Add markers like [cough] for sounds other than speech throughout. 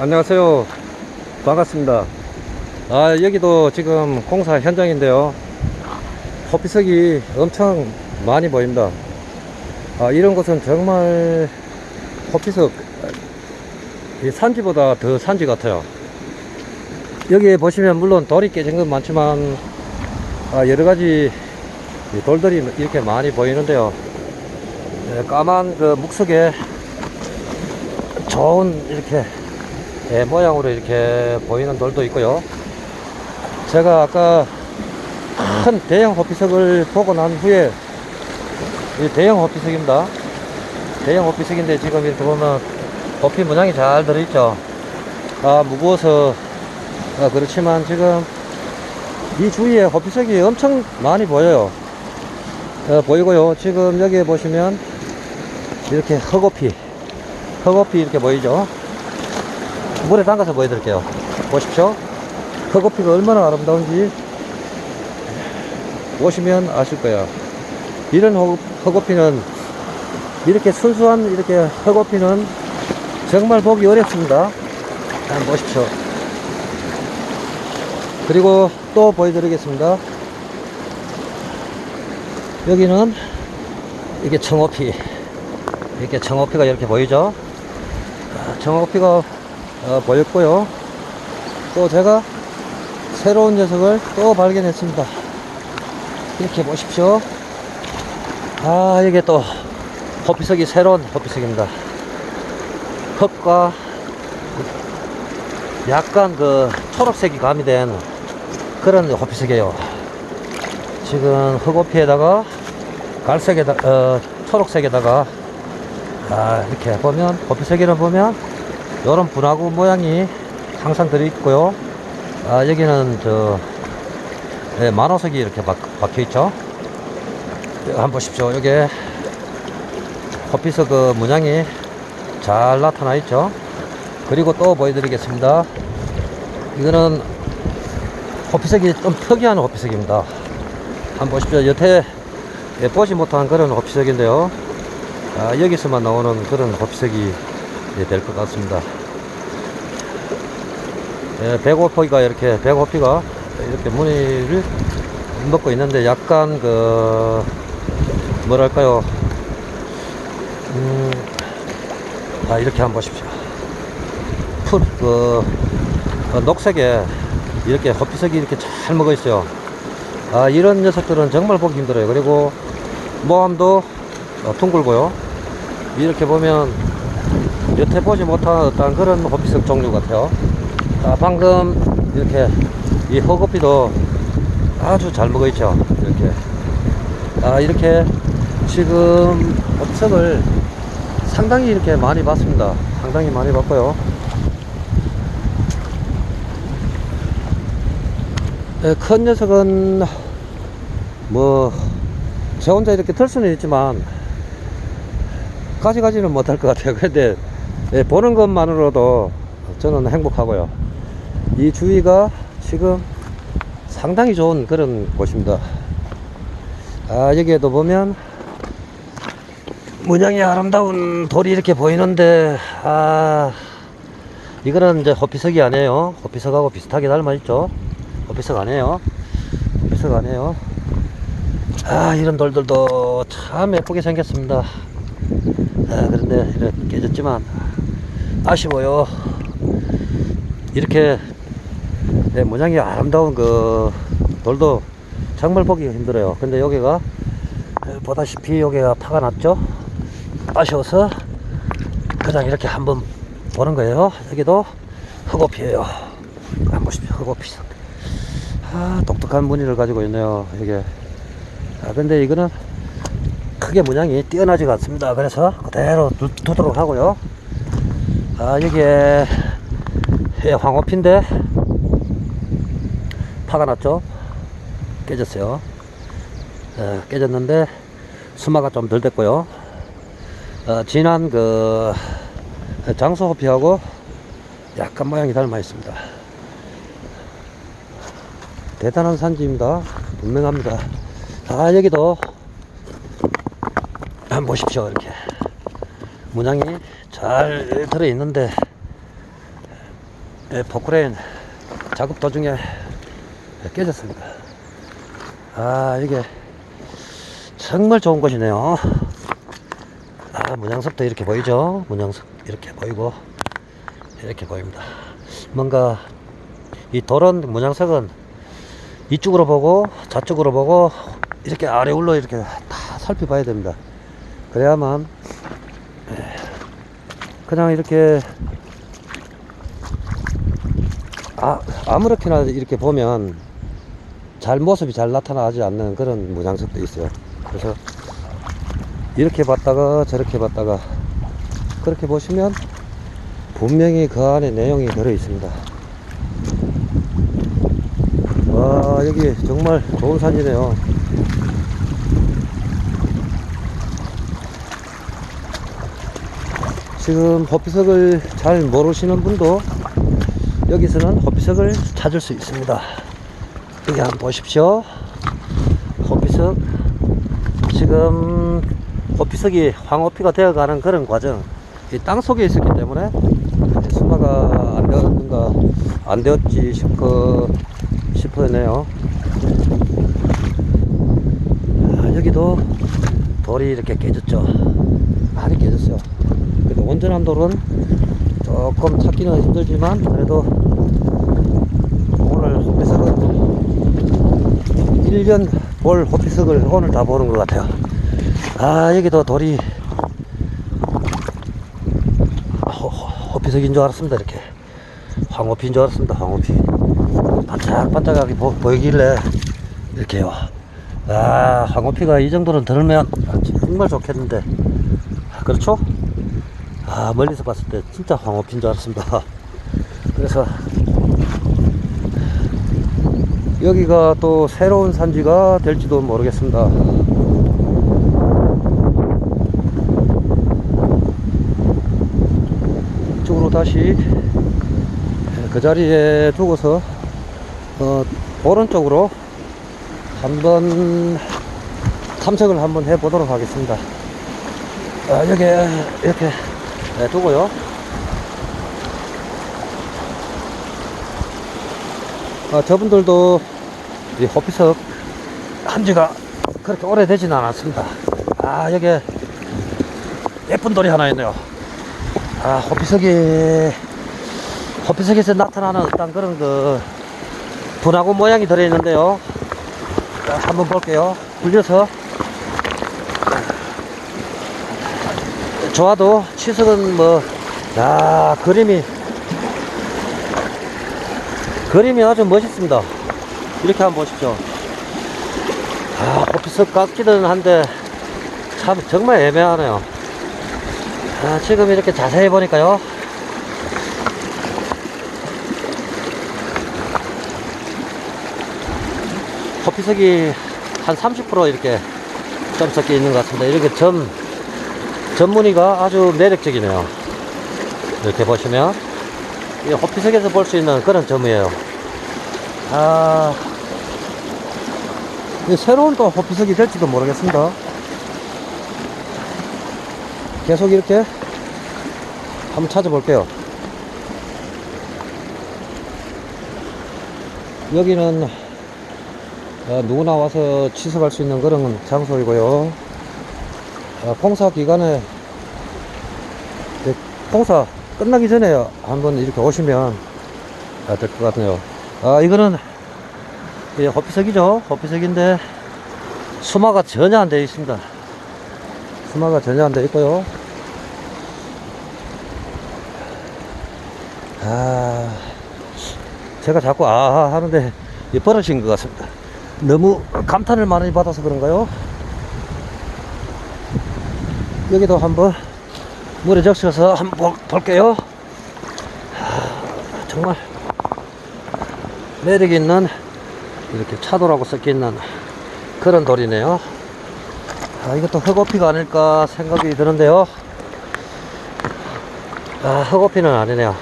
안녕하세요. 반갑습니다. 아, 여기도 지금 공사 현장인데요. 호피석이 엄청 많이 보입니다. 아, 이런 곳은 정말 호피석, 이 산지보다 더 산지 같아요. 여기 보시면 물론 돌이 깨진 건 많지만, 아, 여러 가지 이 돌들이 이렇게 많이 보이는데요. 예, 까만 그 묵석에 좋은 이렇게 예, 모양으로 이렇게 보이는 돌도 있고요. 제가 아까 큰 대형 호피석을 보고 난 후에 이 대형 호피석입니다. 대형 호피석인데 지금 이렇게 보면 호피 문양이 잘 들어있죠. 아 무거워서 아, 그렇지만 지금 이 주위에 호피석이 엄청 많이 보여요. 어, 보이고요. 지금 여기 보시면 이렇게 흑호피, 흑호피 이렇게 보이죠. 물에 담가서 보여드릴게요. 보십시오. 흑호피가 얼마나 아름다운지 보시면 아실 거야. 이런 흑- 흑호피는 이렇게 순수한 이렇게 흑호피는 정말 보기 어렵습니다. 한번 보십시오. 그리고 또 보여드리겠습니다. 여기는 이게 청호피. 이렇게 청호피가 이렇게 보이죠? 아, 청호피가 어, 보였고요. 또 제가 새로운 녀석을 또 발견했습니다. 이렇게 보십시오. 아, 이게 또 호피석이 새로운 호피석입니다. 흙과 약간 그 초록색이 가미된 그런 호피석이에요. 지금 흑호피에다가 갈색에다, 어, 초록색에다가 아, 이렇게 보면 호피석에는 보면 이런 분화구 모양이 항상 들어있고요. 아, 여기는 저 예, 만호석이 이렇게 박, 박혀 있죠. 한번 보십시오. 여기 호피석 그 문양이 잘 나타나 있죠. 그리고 또 보여드리겠습니다. 이거는 호피석이 좀 특이한 호피석입니다. 한번 보십시오. 여태 예, 보지 못한 그런 호피석인데요. 아, 여기서만 나오는 그런 호피석이 될 것 같습니다. 예, 배고프기가 이렇게 배고피가 이렇게 무늬를 먹고 있는데 약간 그 뭐랄까요? 음, 아 이렇게 한번 보십시오. 풀그 어, 녹색에 이렇게 호피석이 이렇게 잘 먹어 있어요. 아 이런 녀석들은 정말 보기 힘들어요. 그리고 모함도 어, 둥글고요. 이렇게 보면 여태 보지 못한 어떤 그런 호피석 종류 같아요. 아, 방금 이렇게 이 허거피도 아주 잘 먹어 있죠? 이렇게. 아 이렇게 지금 호석을 상당히 이렇게 많이 봤습니다. 상당히 많이 봤고요. 에, 큰 녀석은 뭐저 혼자 이렇게 들 수는 있지만 가져가지는 못할 것 같아요. 근데 예, 보는 것만으로도 저는 행복하고요 이 주위가 지금 상당히 좋은 그런 곳입니다. 아, 여기에도 보면 문양이 아름다운 돌이 이렇게 보이는데, 아, 이거는 이제 호피석이 아니에요. 호피석하고 비슷하게 닮아있죠. 호피석 아니에요. 호피석 아니에요. 아, 이런 돌들도 참 예쁘게 생겼습니다. 아, 그런데 이렇게 깨졌지만, 아쉬워요. 이렇게 네, 모양이 아름다운 그 돌도 정말 보기가 힘들어요. 근데 여기가 보다시피 여기가 파가 났죠. 아쉬워서 그냥 이렇게 한번 보는 거예요. 여기도 흑호피예요. 한번 보십시오. 흑호피. 아, 독특한 무늬를 가지고 있네요. 이게. 아, 근데 이거는 크게 문양이 뛰어나지가 않습니다. 그래서 그대로 두, 두도록 하고요. 아, 여기에 예, 황호피인데 파가 났죠? 깨졌어요. 어, 깨졌는데 수마가 좀 덜 됐고요. 어, 진한 그 장소 호피하고 약간 모양이 닮아 있습니다. 대단한 산지입니다. 분명합니다. 아 여기도 한번 보십시오 이렇게. 문양이 잘 들어 있는데 예, 포크레인 작업 도중에 깨졌습니다. 아, 이게 정말 좋은 곳이네요. 아, 문양석도 이렇게 보이죠? 문양석 이렇게 보이고, 이렇게 보입니다. 뭔가 이 도론 문양석은 이쪽으로 보고, 저쪽으로 보고, 이렇게 아래 올로 이렇게 다 살펴봐야 됩니다. 그래야만, 예, 그냥 이렇게 아, 아무렇게나 이렇게 보면 잘 모습이 잘 나타나지 않는 그런 문양석도 있어요. 그래서 이렇게 봤다가 저렇게 봤다가 그렇게 보시면 분명히 그 안에 내용이 들어 있습니다. 와, 여기 정말 좋은 산이네요. 지금 호피석을 잘 모르시는 분도 여기서는 호피석을 찾을 수 있습니다. 여기 한번 보십시오. 호피석. 지금 호피석이 황호피가 되어가는 그런 과정. 이 땅 속에 있었기 때문에 수마가 안 되었는가, 안 되었지 싶어, 싶어네요. 아, 여기도 돌이 이렇게 깨졌죠. 많이 깨졌어요. 그래도 온전한 돌은 조금 찾기는 힘들지만 그래도 오늘 호피석은 1년 볼 호피석을 오늘 다 보는 것 같아요. 아 여기도 돌이 호, 호피석인 줄 알았습니다 이렇게 황호피인 줄 알았습니다 황호피 반짝반짝하게 보, 보이길래 이렇게요 아 황호피가 이 정도는 들으면 정말 좋겠는데 아, 그렇죠? 아 멀리서 봤을 때 진짜 황호피인 줄 알았습니다. [laughs] 그래서 여기가 또 새로운 산지가 될지도 모르겠습니다. 이쪽으로 다시 그 자리에 두고서 어, 오른쪽으로 한번 탐색을 한번 해 보도록 하겠습니다. 아, 여기 이렇게 네, 두고요. 아, 저분들도 이 호피석 한 지가 그렇게 오래되지는 않았습니다. 아, 여기 예쁜 돌이 하나 있네요. 아, 호피석이, 호피석에서 나타나는 어떤 그런 그 분화구 모양이 들어있는데요. 자, 한번 볼게요. 굴려서 좋아도 치석은 뭐, 야, 그림이, 그림이 아주 멋있습니다. 이렇게 한번 보십시오. 아, 호피석 같기는 한데, 참, 정말 애매하네요. 아, 지금 이렇게 자세히 보니까요. 호피석이 한 30% 이렇게 점 섞여 있는 것 같습니다. 이렇게 점, 전무늬가 아주 매력적이네요. 이렇게 보시면 이 호피석에서 볼 수 있는 그런 점이에요. 아, 이 새로운 또 호피석이 될지도 모르겠습니다. 계속 이렇게 한번 찾아볼게요. 여기는 어, 누구나 와서 취석할 수 있는 그런 장소이고요. 어, 공사 기간에 공사 끝나기 전에 한번 이렇게 오시면 될것 같네요. 아, 이거는 이 호피석이죠. 호피석인데 수마가 전혀 안 되어 있습니다. 수마가 전혀 안 되어 있고요. 아, 제가 자꾸 아 하는데 이 버릇인 것 같습니다. 너무 감탄을 많이 받아서 그런가요? 여기도 한번 물에 적셔서 한번 볼- 볼게요. 하, 정말 매력 있는 이렇게 차도라고 섞여 있는 그런 돌이네요. 아, 이것도 흑오피가 아닐까 생각이 드는데요. 아, 흑오피는 아니네요.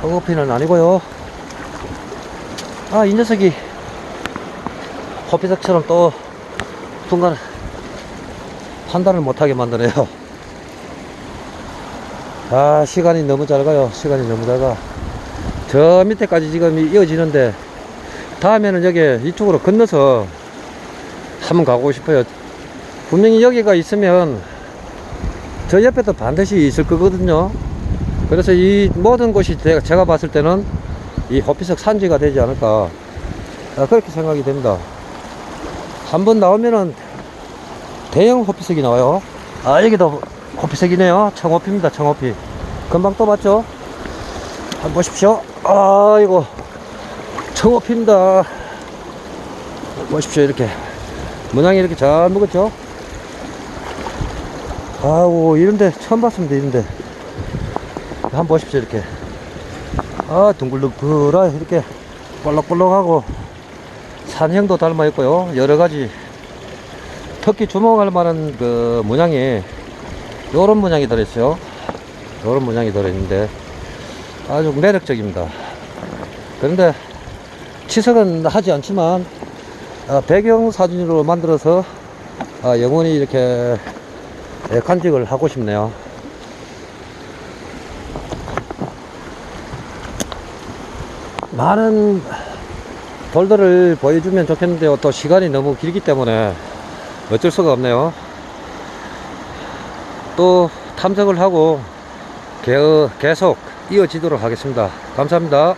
흑오피는 아니고요. 아, 이 녀석이 호피석처럼 또 순간 판단을 못하게 만드네요. 아, 시간이 너무 짧아요. 시간이 너무 짧아. 저 밑에까지 지금 이어지는데 다음에는 여기 이쪽으로 건너서 한번 가고 싶어요. 분명히 여기가 있으면 저 옆에도 반드시 있을 거거든요. 그래서 이 모든 곳이 제가, 봤을 때는 이 호피석 산지가 되지 않을까 아, 그렇게 생각이 됩니다. 한번 나오면은 대형 호피석이 나와요. 아 여기도 호피석이네요. 청호피입니다. 청호피. 금방 또 봤죠? 한번 보십시오. 아 이거 청호피입니다. 보십시오 이렇게 문양이 이렇게 잘 먹었죠? 아우 이런데 처음 봤습니다 이런데 한번 보십시오 이렇게 아 둥글둥글하 이렇게 볼록볼록하고 산형도 닮아 있고요 여러 가지 특히 주목할 만한 그 문양이 요런 문양이 들어있어요 요런 문양이 들어있는데 아주 매력적입니다 그런데 치석은 하지 않지만 아, 배경 사진으로 만들어서 아, 영원히 이렇게 예, 간직을 하고 싶네요. 많은 돌들을 보여주면 좋겠는데요. 또 시간이 너무 길기 때문에 어쩔 수가 없네요. 또 탐색을 하고 개- 계속 이어지도록 하겠습니다. 감사합니다.